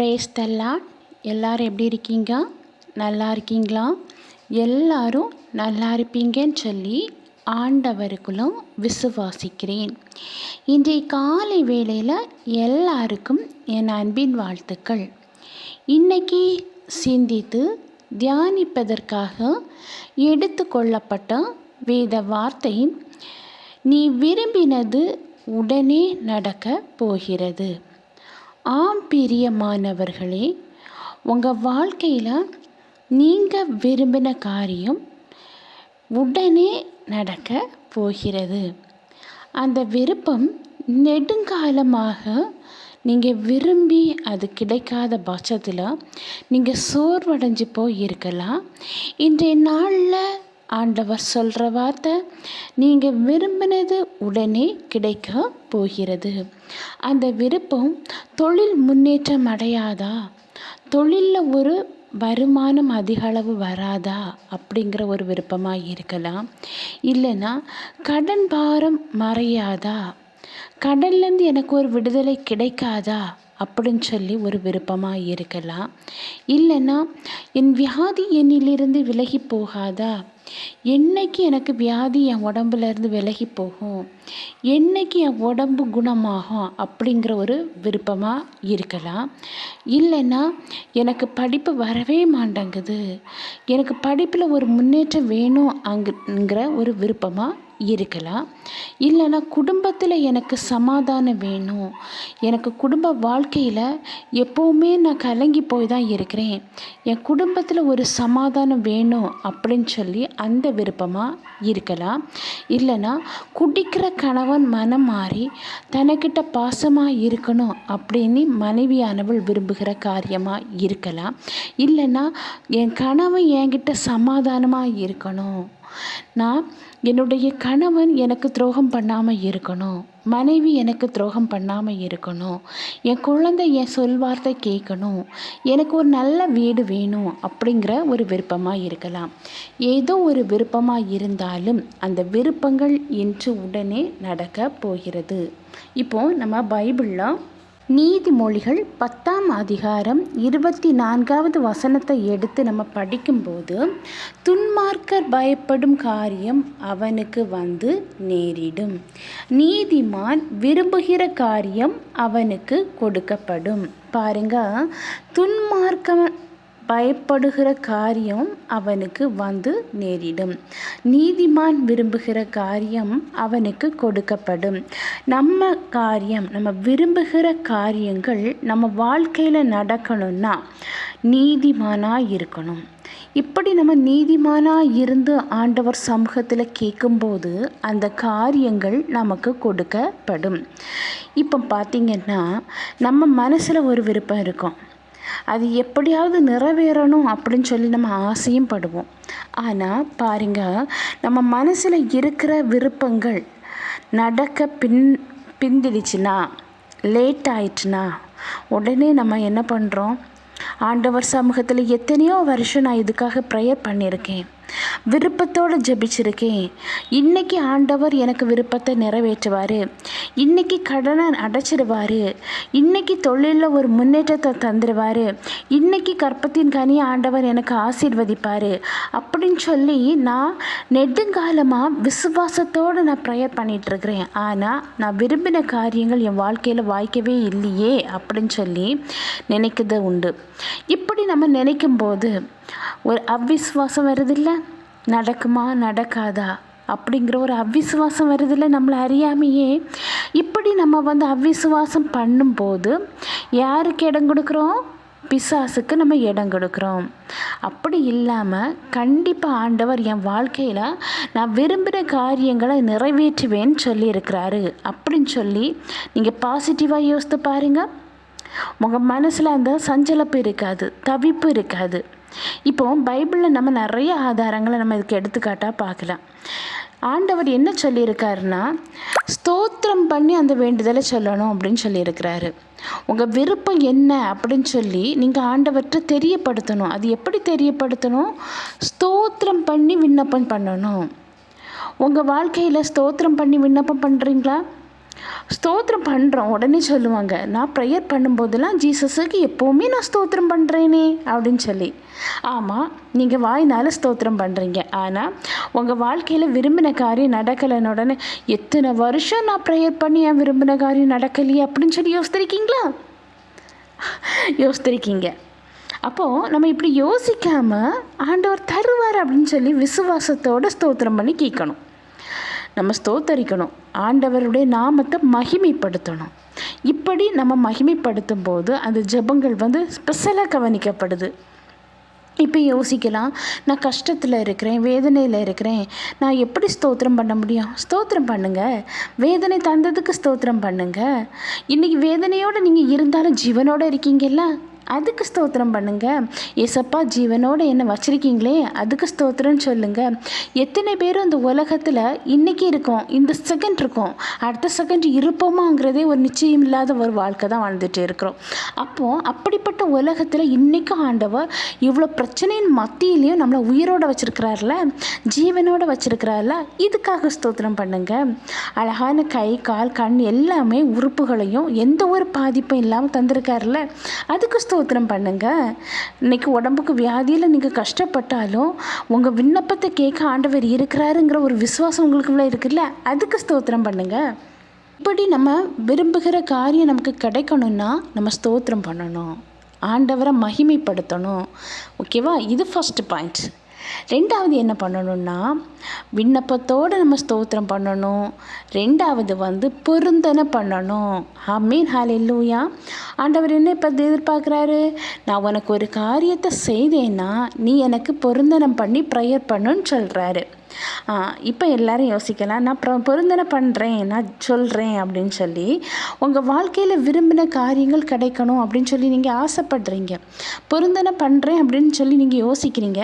Brace தல்லாட் எல்லோரும் எப்படி இருக்கீங்க? நல்லா இருக்கீங்களா? எல்லாரும் நல்லா இருப்பீங்கன்னு சொல்லி ஆண்டவருக்குள்ளும் விசுவாசிக்கிறேன். இன்றைய காலை வேளையில் எல்லாருக்கும் என் அன்பின் வாழ்த்துக்கள். இன்றைக்கி சிந்தித்து தியானிப்பதற்காக எடுத்துக்கொள்ளப்பட்ட வேத வார்த்தையின் நீ விரும்பினது உடனே நடக்க போகிறது. ஆம் பிரியமானவர்களே உங்கள் வாழ்க்கையில் நீங்கள் விரும்பின காரியம் உடனே நடக்க போகிறது. அந்த விருப்பம் நெடுங்காலமாக நீங்கள் விரும்பி அது கிடைக்காத பட்சத்தில் நீங்கள் சோர்வடைஞ்சு போய் இருக்கலாம் இன்றைய நாளில் ஆண்டவர் சொல்கிற வார்த்தை நீங்கள் விரும்பினது உடனே கிடைக்க போகிறது. அந்த விருப்பம் தொழில் முன்னேற்றம் அடையாதா? தொழிலில் ஒரு வருமானம் அதிக அளவு வராதா? அப்படிங்கிற ஒரு விருப்பமாக இருக்கலாம். இல்லைன்னா கடன் பாரம் மறையாதா? கடல்லேருந்து எனக்கு ஒரு விடுதலை கிடைக்காதா? அப்படின்னு சொல்லி ஒரு விருப்பமாக இருக்கலாம். இல்லைன்னா என் வியாதி என்னிலிருந்து விலகி போகாதா? என்னைக்கு எனக்கு வியாதி என் உடம்புலேருந்து விலகி போகும்? என்னைக்கு என் உடம்பு குணமாகும்? அப்படிங்கிற ஒரு விருப்பமாக இருக்கலாம். இல்லைன்னா எனக்கு படிப்பு வரவே மாட்டேங்குது. எனக்கு படிப்பில் ஒரு முன்னேற்றம் வேணும் அங்குங்கிற ஒரு விருப்பமாக இருக்கலாம். இல்லைன்னா குடும்பத்தில் எனக்கு சமாதானம் வேணும். எனக்கு குடும்ப வாழ்க்கையில் எப்போவுமே நான் கலங்கி போய் தான் இருக்கிறேன். என் குடும்பத்தில் ஒரு சமாதானம் வேணும் அப்படின்னு சொல்லி அந்த விருப்பமாக இருக்கலாம். இல்லைன்னா குடிக்கிற கணவன் மனம் மாறி தனக்கிட்ட பாசமாக இருக்கணும் அப்படின்னு மனைவியானவள் விரும்புகிற காரியமாக இருக்கலாம். இல்லைன்னா என் கணவன் என்கிட்ட சமாதானமாக இருக்கணும். நான் என்னுடைய கணவன் எனக்கு துரோகம் பண்ணாமல் இருக்கணும். மனைவி எனக்கு துரோகம் பண்ணாமல் இருக்கணும். என் குழந்தை என் சொல்வார்த்தை கேட்கணும். எனக்கு ஒரு நல்ல வீடு வேணும் அப்படிங்கிற ஒரு விருப்பமாக இருக்கலாம். ஏதோ ஒரு விருப்பமாக இருந்தாலும் அந்த விருப்பங்கள் இன்று உடனே நடக்க போகிறது. இப்போது நம்ம பைபிளில் நீதிமொழிகள் பத்தாம் அதிகாரம் இருபத்தி நான்காவது வசனத்தை எடுத்து நம்ம படிக்கும்போது துன்மார்க்கர் பயப்படும் காரியம் அவனுக்கு வந்து நேரிடும். நீதிமான் விரும்புகிற காரியம் அவனுக்கு கொடுக்கப்படும். பாருங்க துன்மார்க்க பயப்படுகிற காரியம் அவனுக்கு வந்து நேரிடும். நீதிமான் விரும்புகிற காரியம் அவனுக்கு கொடுக்கப்படும். நம்ம காரியம் நம்ம விரும்புகிற காரியங்கள் நம்ம வாழ்க்கையில் நடக்கணும்னா நீதிமானாக இருக்கணும். இப்படி நம்ம நீதிமானாக இருந்து ஆண்டவர் சமூகத்தில் கேட்கும்போது அந்த காரியங்கள் நமக்கு கொடுக்கப்படும். இப்போ பார்த்திங்கன்னா நம்ம மனசில் ஒரு விருப்பம் இருக்கும். அது எப்படியாவது நிறைவேறணும் அப்படின்னு சொல்லி நம்ம ஆசையும் படுவோம். ஆனால் பாருங்க நம்ம மனசில் இருக்கிற விருப்பங்கள் நடக்க பின் பிந்திடுச்சுன்னா லேட் ஆயிடுச்சுன்னா உடனே நம்ம என்ன பண்ணுறோம் ஆண்டவர் சமூகத்தில் எத்தனையோ வருஷம் நான் இதுக்காக ப்ரேயர் பண்ணியிருக்கேன். விருப்பத்தோடு ஜெபிச்சிருக்கேன். இன்னைக்கு ஆண்டவர் எனக்கு விருப்பத்தை நிறைவேற்றுவார். இன்னைக்கு கடனை அடைச்சிடுவார் இன்னைக்கு தொழிலில் ஒரு முன்னேற்றத்தை தந்துடுவார் இன்னைக்கு கற்பத்தின் கனி ஆண்டவர் எனக்கு ஆசீர்வதிப்பார். அப்படின்னு சொல்லி நான் நெடுங்காலமாக விசுவாசத்தோடு நான் ப்ரேயர் பண்ணிகிட்ருக்கிறேன் ஆனால் நான் விரும்பின காரியங்கள் என் வாழ்க்கையில் வாய்க்கவே இல்லையே அப்படின்னு சொல்லி நினைக்கிறது உண்டு. இப்படி நம்ம நினைக்கும் போது ஒரு அவ்விஸ்வாசம் வருதில்ல? நடக்குமா நடக்காதா? அப்படிங்கிற ஒரு அவ்விசுவாசம் வருதில்ல நம்மளை அறியாமையே. இப்படி நம்ம வந்து அவ்விசுவாசம் பண்ணும்போது யாருக்கு இடம் கொடுக்குறோம்? பிசாசுக்கு நம்ம இடம் கொடுக்குறோம். அப்படி இல்லாமல் கண்டிப்பாக ஆண்டவர் என் வாழ்க்கையில் நான் விரும்புகிற காரியங்களை நிறைவேற்றுவேன்னு சொல்லியிருக்கிறாரு. அப்படின்னு சொல்லி நீங்கள் பாசிட்டிவாக யோசித்து பாருங்கள் உங்கள் மனசில் அந்த சஞ்சலப்பு இருக்காது தவிப்பு இருக்காது. இப்போ பைபிளில் நம்ம நிறைய ஆதாரங்களை நம்ம இதுக்கு எடுத்துக்காட்டாக பார்க்கலாம். ஆண்டவர் என்ன சொல்லியிருக்காருன்னா ஸ்தோத்திரம் பண்ணி அந்த வேண்டுதலை சொல்லணும் அப்படின்னு சொல்லியிருக்கிறாரு. உங்கள் விருப்பம் என்ன அப்படின்னு சொல்லி நீங்கள் ஆண்டவர்கிட்ட தெரியப்படுத்தணும். அது எப்படி தெரியப்படுத்தணும்? ஸ்தோத்திரம் பண்ணி விண்ணப்பம் பண்ணணும். உங்கள் வாழ்க்கையில் ஸ்தோத்திரம் பண்ணி விண்ணப்பம் பண்ணுறீங்களா ஸ்தோத்திரம் பண்ணுறோம் உடனே சொல்லுவாங்க நான் ப்ரேயர் பண்ணும்போதெல்லாம் ஜீசஸுக்கு எப்போவுமே நான் ஸ்தோத்திரம் பண்ணுறேனே அப்படின்னு சொல்லி. ஆமாம் நீங்கள் வாய்னால ஸ்தோத்திரம் பண்ணுறீங்க ஆனால் உங்கள் வாழ்க்கையில் விரும்பின காரியம் நடக்கலைன்னு உடனே எத்தனை வருஷம் நான் ப்ரேயர் பண்ணி என் விரும்பின காரியம் நடக்கலையே அப்படின்னு சொல்லி யோசித்திருக்கீங்களா? யோசித்திருக்கீங்க. அப்போது நம்ம இப்படி யோசிக்காமல் ஆண்டவர் தருவார் அப்படின்னு சொல்லி விசுவாசத்தோட ஸ்தோத்திரம் பண்ணி கேட்கணும். நம்ம ஸ்தோத்தரிக்கணும். ஆண்டவருடைய நாமத்தை மகிமைப்படுத்தணும். இப்படி நம்ம மகிமைப்படுத்தும் போது அந்த ஜெபங்கள் வந்து ஸ்பெஷலாக கவனிக்கப்படுது. இப்போ யோசிக்கலாம். நான் கஷ்டத்தில் இருக்கிறேன் வேதனையில் இருக்கிறேன். நான் எப்படி ஸ்தோத்திரம் பண்ண முடியும்? ஸ்தோத்திரம் பண்ணுங்கள் வேதனை தந்ததுக்கு ஸ்தோத்திரம் பண்ணுங்கள் இன்றைக்கி வேதனையோடு நீங்கள் இருந்தாலும் ஜீவனோடு இருக்கீங்கல்ல? அதுக்கு ஸ்தோத்திரம் பண்ணுங்க. ஏசப்பா ஜீவனோட என்ன வச்சுருக்கீங்களே அதுக்கு ஸ்தோத்திரம்னு சொல்லுங்க. எத்தனை பேரும் இந்த உலகத்தில் இன்னைக்கு இருக்கோம் இந்த செகண்ட் இருக்கும் அடுத்த செகண்ட் இருப்போமாங்கிறதே ஒரு நிச்சயம் இல்லாத ஒரு வாழ்க்கை தான் வாழ்ந்துட்டு இருக்கிறோம். அப்போது அப்படிப்பட்ட உலகத்தில் இன்றைக்கும் ஆண்டவர் இவ்வளோ பிரச்சனையின் மத்தியிலையும் நம்மளை உயிரோட வச்சுருக்கிறார்ல ஜீவனோட வச்சுருக்கிறார்ல இதுக்காக ஸ்தோத்திரம் பண்ணுங்க. அழகான கை கால் கண் எல்லாமே உறுப்புகளையும் எந்த ஒரு பாதிப்பும் இல்லாமல் தந்திருக்காருல்ல அதுக்கு ஸ்தோ ஸ்தோத்திரம் பண்ணுங்கள் இன்றைக்கி உடம்புக்கு வியாதியில் நீங்கள் கஷ்டப்பட்டாலும் உங்கள் விண்ணப்பத்தை கேட்க ஆண்டவர் இருக்கிறாருங்கிற ஒரு விசுவாசம் உங்களுக்குள்ளே இருக்குல்ல? அதுக்கு ஸ்தோத்திரம் பண்ணுங்கள் இப்படி நம்ம விரும்புகிற காரியம் நமக்கு கிடைக்கணும்னா நம்ம ஸ்தோத்திரம் பண்ணணும். ஆண்டவரை மகிமைப்படுத்தணும். ஓகேவா? இது ஃபஸ்ட்டு பாயிண்ட் ரெண்டாவது என்ன பண்ணணும்னா விண்ணப்பத்தோடு நம்ம ஸ்தோத்திரம் பண்ணணும். ரெண்டாவது வந்து பொருந்தனை பண்ணணும். அம்மீன் ஹalleluya. ஆண்டவர் என்ன இப்போ எதிர்பார்க்குறாரு? நான் உனக்கு ஒரு காரியத்தை செய்தேன்னா நீ எனக்கு பொருந்தனம் பண்ணி ப்ரேயர் பண்ணுன்னு சொல்கிறாரு இப்போ எல்லாரும் யோசிக்கலாம். நான் அப்புறம் பொருந்தனை பண்ணுறேன் நான் சொல்கிறேன் அப்படின்னு சொல்லி உங்கள் வாழ்க்கையில் விரும்பின காரியங்கள் கிடைக்கணும் அப்படின்னு சொல்லி நீங்கள் ஆசைப்படுறீங்க. பொருந்தனை பண்ணுறேன் அப்படின்னு சொல்லி நீங்கள் யோசிக்கிறீங்க.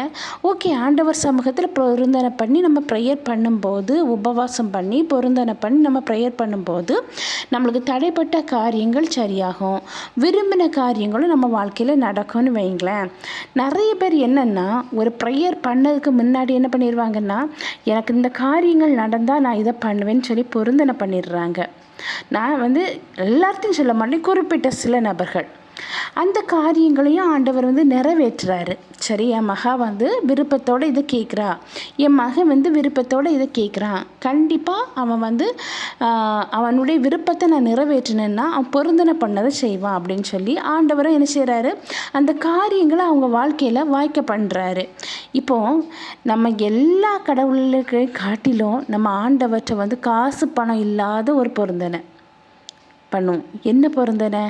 ஓகே ஆண்டவர் சமூகத்தில் பொருந்தனை பண்ணி நம்ம ப்ரேயர் பண்ணும்போது உபவாசம் பண்ணி பொருந்தனை பண்ணி நம்ம ப்ரேயர் பண்ணும்போது நம்மளுக்கு தடைப்பட்ட காரியங்கள் சரியாகும். விரும்பின காரியங்களும் நம்ம வாழ்க்கையில் நடக்கும்னு வைங்களேன். நிறைய பேர் என்னென்னா ஒரு ப்ரேயர் பண்ணதுக்கு முன்னாடி என்ன பண்ணிடுவாங்கன்னா எனக்கு இந்த காரியங்கள் நடந்தால் நான் இதை பண்ணுவேன்னு சொல்லி பொருந்தனை பண்ணிடுறாங்க. நான் வந்து எல்லாத்தையும் சொல்ல மாட்டேன். குறிப்பிட்ட சில நபர்கள். அந்த காரியங்களையும் ஆண்டவர் வந்து நிறைவேற்றுறாரு. சரி என் மகா வந்து விருப்பத்தோடு இதை கேட்குறா. என் மகன் வந்து விருப்பத்தோடு இதை கேட்குறான் கண்டிப்பாக அவன் வந்து அவனுடைய விருப்பத்தை நான் நிறைவேற்றினேன்னா அவன் பொருந்தனை பண்ணதை செய்வான் அப்படின்னு சொல்லி ஆண்டவரும் என்ன செய்கிறாரு அந்த காரியங்களை அவங்க வாழ்க்கையில் வாய்க்க பண்ணுறாரு இப்போ நம்ம எல்லா கடவுளுக்கு காட்டிலும் நம்ம ஆண்டவற்றை வந்து காசு பணம் இல்லாத ஒரு பொருந்தனை பண்ணும் என்ன பொருந்தனை?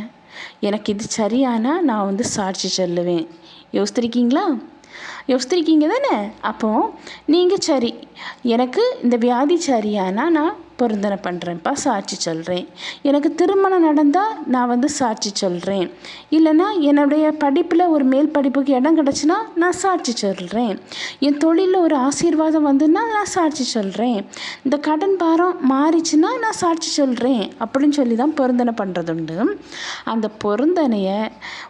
எனக்கு இது சரியானா நான் வந்து சாட்சி சொல்லுவேன். யோசித்திருக்கீங்களா? யோசித்திருக்கீங்க தானே? அப்போது நீங்கள் சரி. எனக்கு இந்த வியாதி சரியானா நான் பொருந்தனை பண்ணுறேன்ப்பா சாட்சி சொல்கிறேன் எனக்கு திருமணம் நடந்தால் நான் வந்து சாட்சி சொல்கிறேன் இல்லைன்னா என்னுடைய படிப்பில் ஒரு மேல் படிப்புக்கு இடம் கிடச்சுன்னா நான் சாட்சி சொல்கிறேன் என் தொழிலில் ஒரு ஆசீர்வாதம் வந்துன்னா நான் சாட்சி சொல்கிறேன் இந்த கடன் பாரம் மாறிச்சுன்னா நான் சாட்சி சொல்கிறேன் அப்படின்னு சொல்லி தான் பொருந்தனை பண்ணுறதுண்டு அந்த பொருந்தனையை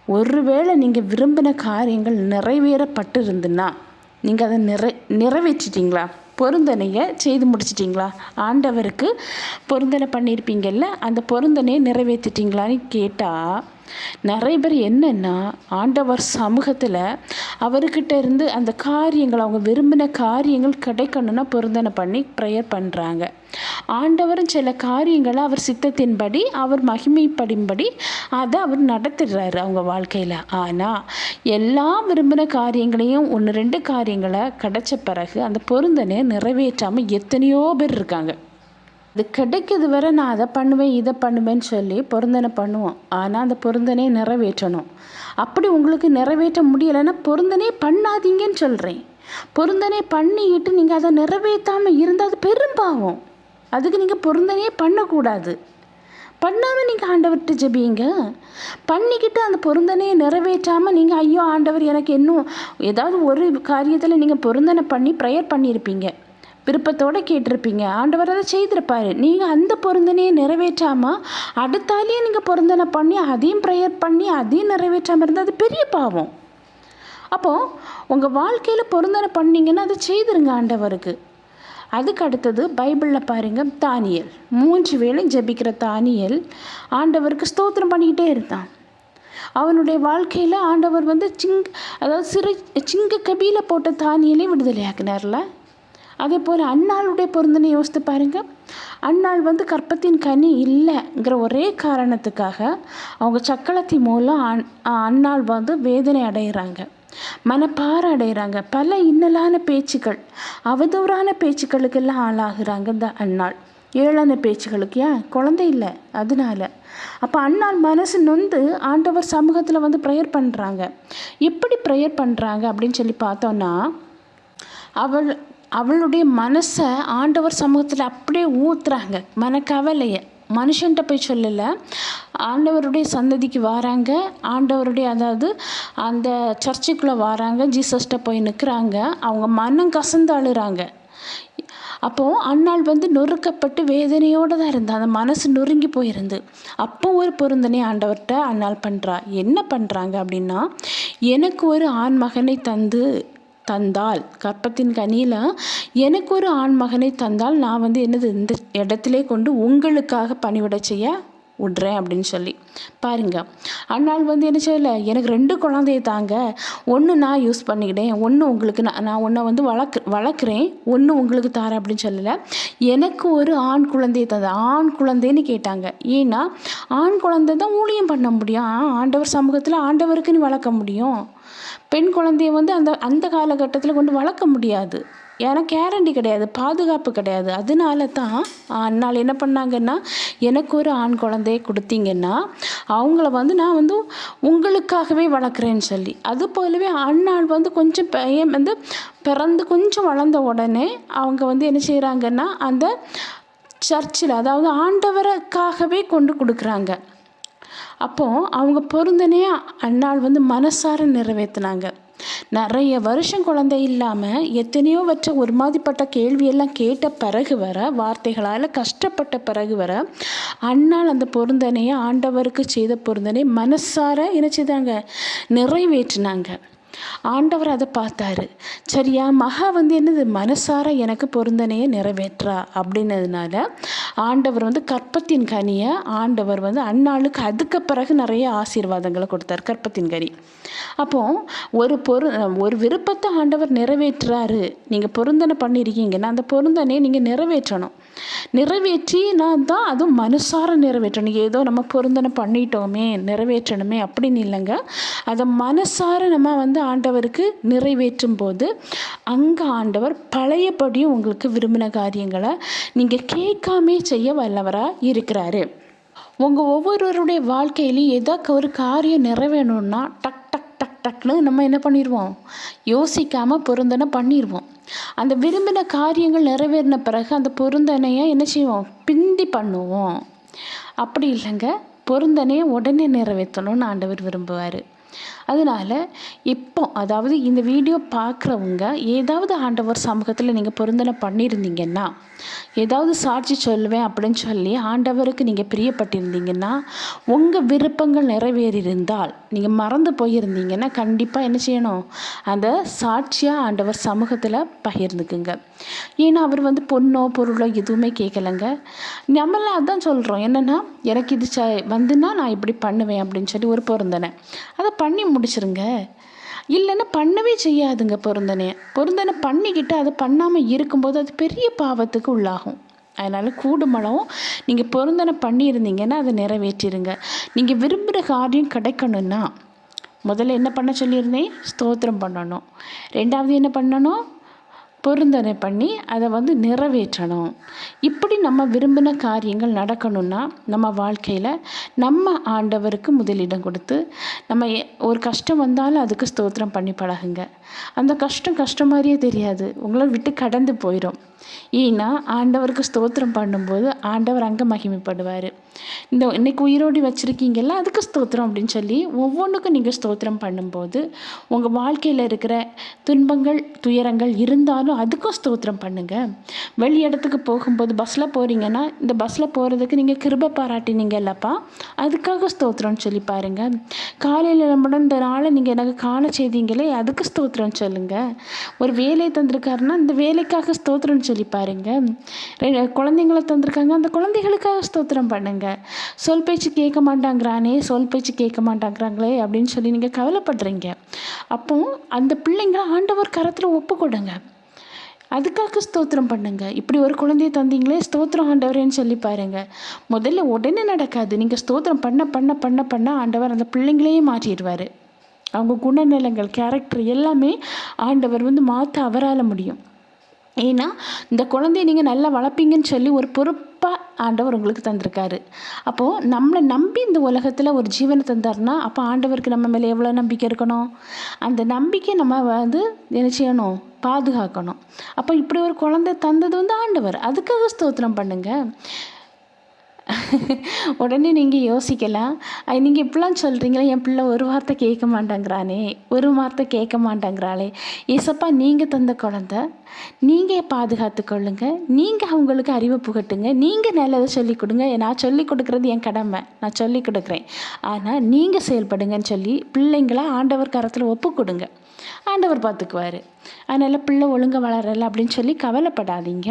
ஒருவேளை நீங்கள் விரும்பின காரியங்கள் நிறைவேறப்பட்டு இருந்துன்னா நீங்கள் அதை நிறை நிறைவேற்றிட்டீங்களா? பொருந்தனையை செய்து முடிச்சிட்டிங்களா? ஆண்டவருக்கு பொருந்தனை பண்ணியிருப்பீங்கள்ல அந்த பொருந்தனையை நிறைவேற்றிட்டீங்களான்னு கேட்டால் நிறைய பேர் என்னென்னா ஆண்டவர் சமூகத்தில் அவர்கிட்ட இருந்து அந்த காரியங்கள் அவங்க விரும்பின காரியங்கள் கிடைக்கணும்னா பொருந்தனை பண்ணி ப்ரேயர் பண்ணுறாங்க ஆண்டவரும் சில காரியங்களை அவர் சித்தத்தின்படி அவர் மகிமைப்படின்படி அதை அவர் நடத்திடுறாரு அவங்க வாழ்க்கையில். ஆனால் எல்லா விரும்பின காரியங்களையும் ஒன்று ரெண்டு காரியங்களை கிடைச்ச பிறகு அந்த பொருந்தனை நிறைவேற்றாமல் எத்தனையோ பேர் இருக்காங்க. அது கிடைக்கிறது வரை நான் அதை பண்ணுவேன் இதை பண்ணுவேன்னு சொல்லி பொருந்தனை பண்ணுவோம். ஆனால் அந்த பொருந்தனையை நிறைவேற்றணும். அப்படி உங்களுக்கு நிறைவேற்ற முடியலைன்னா பொருந்தனே பண்ணாதீங்கன்னு சொல்கிறேன் பொருந்தனை பண்ணிக்கிட்டு நீங்கள் அதை நிறைவேற்றாமல் இருந்தால் அது பெரும்பாவம் அதுக்கு நீங்கள் பொருந்தனையே பண்ணக்கூடாது. பண்ணாமல் நீங்கள் ஆண்டவர்கிட்ட ஜெபிங்க. பண்ணிக்கிட்டு அந்த பொருந்தனையை நிறைவேற்றாமல் நீங்கள் ஐயோ ஆண்டவர் எனக்கு இன்னும் ஏதாவது ஒரு காரியத்தில் நீங்கள் பொருந்தனை பண்ணி ப்ரேயர் பண்ணியிருப்பீங்க. விருப்பத்தோடு கேட்டிருப்பீங்க. ஆண்டவர் அதை செய்திருப்பாரு. நீங்கள் அந்த பொருந்தனையை நிறைவேற்றாமல் அடுத்தாலேயே நீங்கள் பொருந்தனை பண்ணி அதையும் ப்ரேயர் பண்ணி அதையும் நிறைவேற்றாமல் இருந்தால் அது பெரிய பாவம். அப்போது உங்கள் வாழ்க்கையில் பொருந்தனை பண்ணீங்கன்னா அதை செய்திருங்க ஆண்டவருக்கு. அதுக்கு அடுத்தது பைபிளில் பாருங்கள் தானியல். மூன்று வேளை ஜெபிக்கிற தானியல் ஆண்டவருக்கு ஸ்தோத்திரம் பண்ணிக்கிட்டே இருந்தான். அவனுடைய வாழ்க்கையில் ஆண்டவர் வந்து சிங் அதாவது சிறு சிங்க கபியில் போட்ட தானியலே விடுதலையாக்குனார்ல? அதே போல் அன்னாளுடைய பொருந்தனை யோசித்து பாருங்க. அன்னாள் வந்து கற்பத்தின் கனி இல்லைங்கிற ஒரே காரணத்துக்காக அவங்க சக்களத்தி மூலம் அன் அன்னாள் வந்து வேதனை அடைகிறாங்க மனப்பார அடைகிறாங்க பல இன்னலான பேச்சுக்கள் அவதூறான பேச்சுக்களுக்கெல்லாம் ஆளாகிறாங்க இந்த அன்னாள். ஏழான பேச்சுகளுக்கு ஏன்? குழந்தை இல்லை. அதனால. அப்போ அண்ணாள் மனசு நொந்து ஆண்டவர் சமூகத்தில் வந்து ப்ரேயர் பண்ணுறாங்க எப்படி ப்ரேயர் பண்ணுறாங்க அப்படின்னு சொல்லி பார்த்தோன்னா அவள் அவளுடைய மனசை ஆண்டவர் சமூகத்தில் அப்படியே ஊற்றுறாங்க மனக்கவலையை. மனுஷன்கிட்ட போய் சொல்லலை. ஆண்டவருடைய சந்ததிக்கு வராங்க. ஆண்டவருடைய அதாவது அந்த சர்ச்சுக்குள்ளே வராங்க. ஜீசஸ்கிட்ட போய் நிற்கிறாங்க அவங்க மனம் கசந்து அழுறாங்க. அப்போது அன்னாள் வந்து நொறுக்கப்பட்டு வேதனையோடு தான் இருந்தா அந்த மனசு நொறுங்கி போயிருந்து அப்போ ஒரு பொருந்தனை ஆண்டவர்கிட்ட அன்னாள் பண்ணுறா என்ன பண்ணுறாங்க அப்படின்னா எனக்கு ஒரு ஆண் மகனை தந்து தந்தால் கற்பத்தின் கனியில் எனக்கு ஒரு ஆண் மகனை தந்தால் நான் வந்து என்னது இந்த இடத்திலே கொண்டு உங்களுக்காக பணிவிட செய்ய விட்றேன் அப்படின்னு சொல்லி. பாருங்க அன்னால் வந்து என்ன செய்யலை எனக்கு ரெண்டு குழந்தைய தாங்க. ஒன்று நான் யூஸ் பண்ணிக்கிட்டேன் ஒன்று உங்களுக்கு நான் நான் ஒன்றை வந்து வளர்க்கு வளர்க்குறேன் ஒன்று உங்களுக்கு தரேன் அப்படின்னு சொல்லலை. எனக்கு ஒரு ஆண் குழந்தைய தந்த ஆண் குழந்தைன்னு கேட்டாங்க. ஏன்னா ஆண் குழந்தை தான் ஊழியம் பண்ண முடியும். ஆண்டவர் சமூகத்தில் ஆண்டவருக்குன்னு வளர்க்க முடியும். பெண் குழந்தைய வந்து அந்த அந்த காலகட்டத்தில் கொண்டு வளர்க்க முடியாது. ஏன்னா கேரண்டி கிடையாது பாதுகாப்பு கிடையாது. அதனால தான் அண்ணாள் என்ன பண்ணாங்கன்னா எனக்கு ஒரு ஆண் குழந்தைய கொடுத்தீங்கன்னா அவங்கள வந்து நான் வந்து உங்களுக்காகவே வளர்க்குறேன்னு சொல்லி. அது போலவே அண்ணாள் வந்து கொஞ்சம் பையன் வந்து பிறந்து கொஞ்சம் வளர்ந்த உடனே அவங்க வந்து என்ன செய்கிறாங்கன்னா அந்த சர்ச்சில் அதாவது ஆண்டவருக்காகவே கொண்டு கொடுக்குறாங்க. அப்போது அவங்க பொருந்தனையாக அன்னாள் வந்து மனசார நிறைவேற்றினாங்க நிறைய வருஷம் குழந்தை இல்லாமல் எத்தனையோ வச்ச ஒரு மாதிரிப்பட்ட கேள்வியெல்லாம் கேட்ட பிறகு வர வார்த்தைகளால் கஷ்டப்பட்ட பிறகு வர அண்ணால் அந்த பொருந்தனையை ஆண்டவருக்கு செய்த பொருந்தனை மனசார இணைச்சிதாங்க நிறைவேற்றினாங்க. ஆண்டவர் அதை பார்த்தாரு. சரியா மகா வந்து என்னது மனசார எனக்கு பொருந்தனையை நிறைவேற்றா அப்படின்னதுனால ஆண்டவர் வந்து கற்பத்தின் கனியை ஆண்டவர் வந்து அந்நாளுக்கு அதுக்கு பிறகு நிறைய ஆசீர்வாதங்களை கொடுத்தார் கற்பத்தின் கனி. அப்போ ஒரு பொரு ஒரு விருப்பத்தை ஆண்டவர் நிறைவேற்றுறாரு. நீங்கள் பொருந்தனை பண்ணியிருக்கீங்கன்னா அந்த பொருந்தனையை நீங்கள் நிறைவேற்றணும். நிறைவேற்றினா தான் அதுவும் மனசார நிறைவேற்றணும். ஏதோ நம்ம பொருந்தனை பண்ணிட்டோமே நிறைவேற்றணுமே அப்படின்னு இல்லைங்க. அதை மனசார நம்ம வந்து ஆண்டவருக்கு நிறைவேற்றும் போது அங்கே ஆண்டவர் பழையபடியும் உங்களுக்கு விரும்பின காரியங்களை நீங்கள் கேட்காமே செய்ய வல்லவராக இருக்கிறாரு. உங்கள் ஒவ்வொருவருடைய வாழ்க்கையிலையும் ஏதாவது ஒரு காரியம் நிறைவேணும்னா டக் டக் டக் டக்னு நம்ம என்ன பண்ணிடுவோம்? யோசிக்காமல் பொருந்தனை பண்ணிடுவோம். அந்த விரும்பின காரியங்கள் நிறைவேறின பிறகு அந்த பொருந்தனையை என்ன செய்வோம்? பிந்தி பண்ணுவோம். அப்படி இல்லைங்க. பொருந்தனையை உடனே நிறைவேற்றணும்னு ஆண்டவர் விரும்புவார். அதனால் இப்போ அதாவது இந்த வீடியோ பார்க்குறவங்க ஏதாவது ஆண்டவர் சமூகத்தில் நீங்கள் பொருந்தனை பண்ணியிருந்தீங்கன்னா ஏதாவது சாட்சி சொல்லுவேன் அப்படின்னு சொல்லி ஆண்டவருக்கு நீங்கள் பிரியப்பட்டிருந்தீங்கன்னா உங்கள் விருப்பங்கள் நிறைவேறியிருந்தால் நீங்கள் மறந்து போயிருந்தீங்கன்னா கண்டிப்பாக என்ன செய்யணும்? அந்த சாட்சியாக ஆண்டவர் சமூகத்தில் பகிர்ந்துக்குங்க. ஏன்னா அவர் வந்து பொண்ணோ பொருளோ எதுவுமே கேட்கலங்க. நம்மளாம் அதான் சொல்கிறோம் என்னென்னா எனக்கு இது ச வந்துன்னா நான் இப்படி பண்ணுவேன் அப்படின்னு சொல்லி ஒரு பொருந்தனை. அதை பண்ணி முடிச்சிருங்க. இல்லைன்னா பண்ணவே செய்யாதுங்க பொருந்தனையை பொருந்தனை பண்ணிக்கிட்டு அதை பண்ணாமல் இருக்கும்போது அது பெரிய பாவத்துக்கு உள்ளாகும். அதனால் கூடுமளவும் நீங்கள் பொருந்தனை பண்ணியிருந்தீங்கன்னா அதை நிறைவேற்றிடுங்க நீங்கள் விரும்புகிற காரியம் கிடைக்கணுன்னா முதல்ல என்ன பண்ண சொல்லியிருந்தேன்? ஸ்தோத்திரம் பண்ணணும். ரெண்டாவது என்ன பண்ணணும்? பொருந்தனை பண்ணி அதை வந்து நிறைவேற்றணும். இப்படி நம்ம விரும்பின காரியங்கள் நடக்கணும்னா நம்ம வாழ்க்கையில் நம்ம ஆண்டவருக்கு முதலிடம் கொடுத்து நம்ம ஒரு கஷ்டம் வந்தாலும் அதுக்கு ஸ்தோத்திரம் பண்ணி பழகுங்க. அந்த கஷ்டம் கஷ்டம் மாதிரியே தெரியாது. உங்களை விட்டு கடந்து போயிடும் ஏன்னா ஆண்டவருக்கு ஸ்தோத்திரம் பண்ணும்போது ஆண்டவர் அங்கே மகிமைப்படுவார். இந்த இன்னைக்கு உயிரோடி வச்சுருக்கீங்கல்ல அதுக்கு ஸ்தோத்திரம் அப்படின்னு சொல்லி ஒவ்வொன்றுக்கும் நீங்கள் ஸ்தோத்திரம் பண்ணும்போது உங்கள் வாழ்க்கையில் இருக்கிற துன்பங்கள் துயரங்கள் இருந்தாலும் அதுக்கும் ஸ்தோத்திரம் பண்ணுங்கள் வெளி இடத்துக்கு போகும்போது பஸ்ஸில் போகிறீங்கன்னா இந்த பஸ்ஸில் போகிறதுக்கு நீங்கள் கிருபை பாராட்டினீங்கல்லப்பா அதுக்காக ஸ்தோத்திரம்னு சொல்லி பாருங்கள் காலையில் நம்மளோட இந்த நாளை நீங்கள் எனக்கு காண செய்தீங்களே அதுக்கு ஸ்தோத்திரம் ஸ்தோத்திரம் சொல்லுங்கள் ஒரு வேலையை தந்திருக்காருன்னா இந்த வேலைக்காக ஸ்தோத்திரம்னு சொல்லி பாருங்கள் ரெ- குழந்தைங்கள தந்திருக்காங்க அந்த குழந்தைகளுக்காக ஸ்தோத்திரம் பண்ணுங்க. சொல் பேச்சு கேட்க மாட்டாங்கிறானே சொல் பேச்சு கேட்க மாட்டாங்கிறாங்களே அப்படின்னு சொல்லி நீங்கள் கவலைப்படுறீங்க. அப்போ அந்த பிள்ளைங்கள ஆண்டவர் கரத்தில் ஒப்பு கொடுங்க. அதுக்காக ஸ்தோத்திரம் பண்ணுங்க. இப்படி ஒரு குழந்தைய தந்தீங்களே ஸ்தோத்திரம் ஆண்டவரேன்னு சொல்லி பாருங்க. முதல்ல உடனே நடக்காது. நீங்கள் ஸ்தோத்திரம் பண்ண பண்ண பண்ண பண்ண ஆண்டவர் அந்த பிள்ளைங்களையே மாற்றிடுவார். அவங்க குணநலங்கள் கேரக்டர் எல்லாமே ஆண்டவர் வந்து மாற்ற அவரால் முடியும். ஏன்னா இந்த குழந்தைய நீங்கள் நல்லா வளர்ப்பீங்கன்னு சொல்லி ஒரு பொறுப்பாக ஆண்டவர் உங்களுக்கு தந்திருக்காரு. அப்போது நம்மளை நம்பி இந்த உலகத்தில் ஒரு ஜீவனை தந்தாருன்னா அப்போ ஆண்டவருக்கு நம்ம மேலே எவ்வளோ நம்பிக்கை இருக்கணும்? அந்த நம்பிக்கை நம்ம வந்து என்ன செய்யணும்? பாதுகாக்கணும். அப்போ இப்படி ஒரு குழந்தை தந்தது வந்து ஆண்டவர். அதுக்காக ஸ்தோத்திரம் பண்ணுங்கள் உடனே நீங்கள் யோசிக்கலாம் நீங்கள் இப்படிலாம் சொல்கிறீங்களே என் பிள்ளை ஒரு வார்த்தை கேட்க மாட்டேங்கிறானே ஒரு வார்த்தை கேட்க மாட்டேங்கிறாளே. ஏசப்பா நீங்கள் தந்த குழந்த நீங்கள் பாதுகாத்து கொள்ளுங்க நீங்கள் அவங்களுக்கு அறிவை புகட்டுங்க நீங்கள் நல்லதை சொல்லிக் கொடுங்க. நான் சொல்லிக் கொடுக்குறது என் கடமை நான் சொல்லிக் கொடுக்குறேன். ஆனால் நீங்கள் செயல்படுங்கன்னு சொல்லி பிள்ளைங்கள ஆண்டவர் கரத்தில் ஒப்பு கொடுங்க. ஆண்டவர் பார்த்துக்குவார். அதனால் பிள்ளை ஒழுங்காக வளரலை அப்படின்னு சொல்லி கவலைப்படாதீங்க.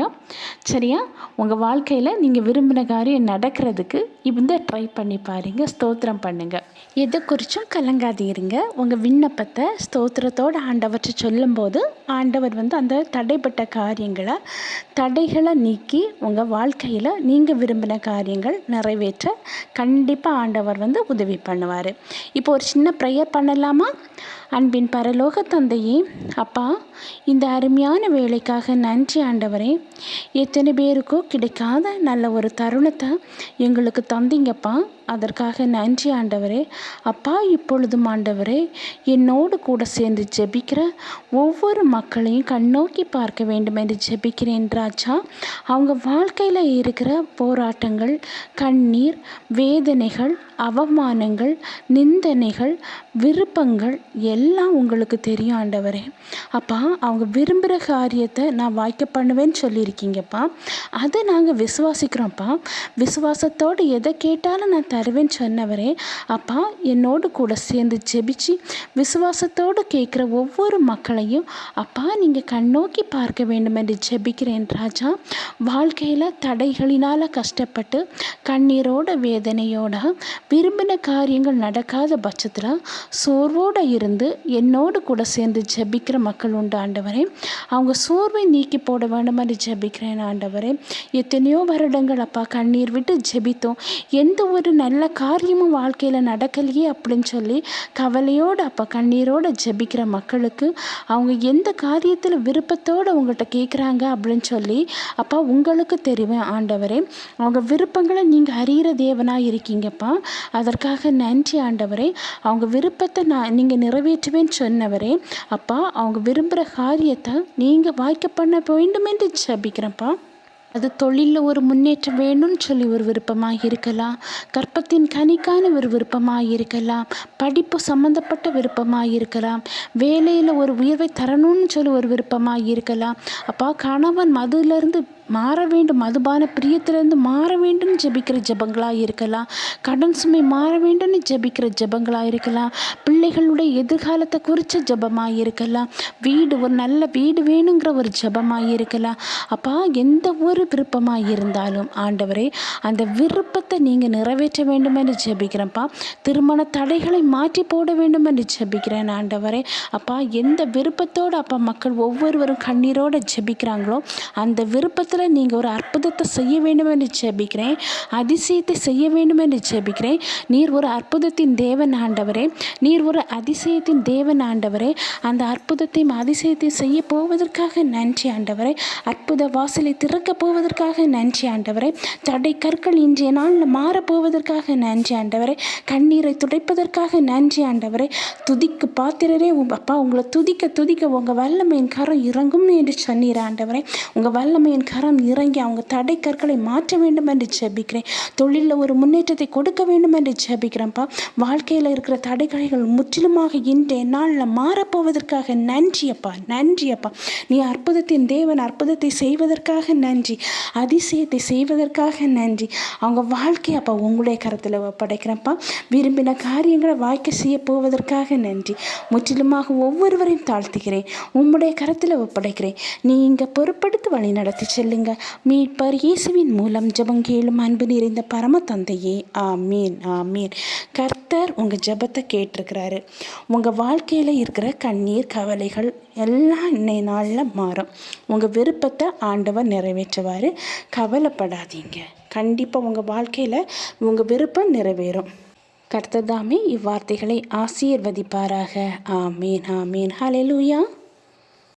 சரியா? உங்கள் வாழ்க்கையில் நீங்கள் விரும்பின காரியம் நடக்கிறதுக்கு இந்த ட்ரை பண்ணி பாருங்க ஸ்தோத்திரம் பண்ணுங்கள் எதை குறித்தும் கலங்காதீருங்க. உங்கள் விண்ணப்பத்தை ஸ்தோத்திரத்தோட ஆண்டவற்றை சொல்லும்போது ஆண்டவர் வந்து அந்த தடைப்பட்ட காரியங்களை தடைகளை நீக்கி உங்கள் வாழ்க்கையில் நீங்கள் விரும்பின காரியங்கள் நிறைவேற்ற கண்டிப்பாக ஆண்டவர் வந்து உதவி பண்ணுவார். இப்போ ஒரு சின்ன ப்ரேயர் பண்ணலாமா? அன்பின் பரலோக தந்தையே அப்பா இந்த அருமையான வேலைக்காக நன்றி ஆண்டவரே. எத்தனை பேருக்கோ கிடைக்காத நல்ல ஒரு தருணத்தை எங்களுக்கு தந்தீங்கப்பா. அதற்காக நன்றி ஆண்டவரே. அப்பா இப்பொழுதும் ஆண்டவரே என்னோடு கூட சேர்ந்து ஜெபிக்கிற ஒவ்வொரு மக்களையும் கண்ணோக்கி பார்க்க வேண்டும் என்று ஜெபிக்கிறேன் ராஜா. அவங்க வாழ்க்கையில் இருக்கிற போராட்டங்கள் கண்ணீர் வேதனைகள் அவமானங்கள் நிந்தனைகள் விருப்பங்கள் எல்லாம் உங்களுக்கு தெரியும் ஆண்டவரே. அப்பா அவங்க விரும்புகிற காரியத்தை நான் வாய்க்க பண்ணுவேன்னு சொல்லியிருக்கீங்கப்பா. அதை நாங்கள் விசுவாசிக்கிறோம்ப்பா விசுவாசத்தோடு எதை கேட்டாலும் நான் தருவேன்னு சொன்னவரே அப்பா என்னோடு கூட சேர்ந்து ஜெபிச்சு விசுவாசத்தோடு கேட்குற ஒவ்வொரு மக்களையும் அப்பா நீங்கள் கண்ணோக்கி பார்க்க வேண்டும் என்று ஜெபிக்கிறேன் ராஜா. வாழ்க்கையில் தடைகளினால் கஷ்டப்பட்டு கண்ணீரோட வேதனையோட விரும்பின காரியங்கள் நடக்காத பட்சத்தில் சோர்வோடு இருந்து என்னோடு கூட சேர்ந்து ஜெபிக்கிற மக்கள் உண்டு ஆண்டவரே. அவங்க சோர்வை நீக்கி போட வேண்டும் என்று ஜெபிக்கிறேன் ஆண்டவரே. எத்தனையோ வருடங்கள் அப்பா கண்ணீர் விட்டு ஜெபித்தோம். எந்த ஒரு நல்ல காரியமும் வாழ்க்கையில் நடக்கலையே அப்படின்னு சொல்லி கவலையோடு அப்பா கண்ணீரோடு ஜெபிக்கிற மக்களுக்கு அவங்க எந்த காரியத்தில் விருப்பத்தோடு உங்கள்கிட்ட கேட்குறாங்க அப்படின்னு சொல்லி அப்பா உங்களுக்கு தெரியும் ஆண்டவரே. அவங்க விருப்பங்களை நீங்கள் அறிகிற தேவனாக இருக்கீங்கப்பா. அதற்காக நன்றி ஆண்டவரே. அவங்க விருப்பத்தை நான் நீங்கள் நிறைவேற்றுவேன்னு சொன்னவரே. அப்பா அவங்க விரும்புகிற காரியத்தை நீங்கள் வாய்க்க பண்ண வேண்டும் என்று ஜெபிக்கிறேன்ப்பா. அது தொழிலில் ஒரு முன்னேற்றம் வேணும்னு சொல்லி ஒரு விருப்பமாக இருக்கலாம். கற்பத்தின் கனிக்கான ஒரு விருப்பமாக இருக்கலாம். படிப்பு சம்மந்தப்பட்ட விருப்பமாக இருக்கலாம். வேலையில் ஒரு உயர்வை தரணும்னு சொல்லி ஒரு விருப்பமாக இருக்கலாம். அப்போ கணவன் மதுலேருந்து மாற வேண்டும். மதுபான பிரியத்திலிருந்து மாற வேண்டும்னு ஜெபிக்கிற ஜெபங்களாக இருக்கலாம். கடன் சுமை மாற வேண்டும்னு ஜெபிக்கிற ஜெபங்களாக இருக்கலாம். பிள்ளைகளுடைய எதிர்காலத்தை குறித்த ஜெபமாக இருக்கலாம். வீடு ஒரு நல்ல வீடு வேணுங்கிற ஒரு ஜெபமாக இருக்கலாம். அப்பா எந்த ஒரு விருப்பமாக இருந்தாலும் ஆண்டவரே அந்த விருப்பத்தை நீங்கள் நிறைவேற்ற வேண்டும் என்று ஜெபிக்கிறேன்ப்பா. திருமண தடைகளை மாற்றி போட வேண்டும் என்று ஜெபிக்கிறேன் ஆண்டவரே. அப்பா எந்த விருப்பத்தோடு அப்பா மக்கள் ஒவ்வொருவரும் கண்ணீரோடு ஜெபிக்கிறாங்களோ அந்த விருப்பத்தை விருப்பத்தில் நீங்கள் ஒரு அற்புதத்தை செய்ய வேண்டும் என்று ஜெபிக்கிறேன் அதிசயத்தை செய்ய வேண்டும் என்று ஜெபிக்கிறேன் நீர் ஒரு அற்புதத்தின் தேவன் ஆண்டவரே நீர் ஒரு அதிசயத்தின் தேவன் ஆண்டவரே. அந்த அற்புதத்தையும் அதிசயத்தையும் செய்ய போவதற்காக நன்றி ஆண்டவரே. அற்புத வாசலை திறக்க போவதற்காக நன்றி ஆண்டவரே. தடை கற்கள் இன்றைய நாளில் மாறப்போவதற்காக நன்றி ஆண்டவரே. கண்ணீரை துடைப்பதற்காக நன்றி ஆண்டவரே. துதிக்கு பாத்திரரே அப்பா உங்களை துதிக்க துதிக்க உங்கள் வல்லமையின் கரம் இறங்கும் என்று சொன்னீர் ஆண்டவரே. உங்கள் வல்லமையின் கரம் கரம் இறங்கி அவங்க தடை கற்களை மாற்ற வேண்டும் என்று ஜெபிக்கிறேன். தொழிலில் ஒரு முன்னேற்றத்தை கொடுக்க வேண்டும் என்று ஜெபிக்கிறேன்ப்பா. வாழ்க்கையில் இருக்கிற தடைகளைகள் முற்றிலுமாக இன்றைய நாளில் மாறப்போவதற்காக நன்றி அப்பா நன்றி அப்பா. நீ அற்புதத்தின் தேவன் அற்புதத்தை செய்வதற்காக நன்றி. அதிசயத்தை செய்வதற்காக நன்றி. அவங்க வாழ்க்கையை அப்பா உங்களுடைய கரத்தில் படைக்கிறப்பா விரும்பின காரியங்களை வாய்க்க செய்ய போவதற்காக நன்றி. முற்றிலுமாக ஒவ்வொருவரையும் தாழ்த்துகிறேன். உம்முடைய கரத்தில் ஒப்படைக்கிறேன். நீ இங்கே பொறுப்படுத்தி வழி நடத்தி செல்லுங்க மீட்பர் இயேசுவின் மூலம் ஜபங்கேளும் அன்பு நிறைந்த பரம தந்தையே. ஆமீன் ஆமீன். கர்த்தர் உங்கள் ஜபத்தை கேட்டிருக்கிறாரு. உங்கள் வாழ்க்கையில் இருக்கிற கண்ணீர் கவலைகள் எல்லாம் இன்னை நாளில் மாறும். உங்கள் விருப்பத்தை ஆண்டவர் நிறைவேற்றுவார். கவலைப்படாதீங்க. கண்டிப்பாக உங்கள் வாழ்க்கையில் உங்கள் விருப்பம் நிறைவேறும். கர்த்ததாமே இவ்வார்த்தைகளை ஆசீர்வதிப்பாராக. ஆமீன் ஆமீன். ஹலெலூயா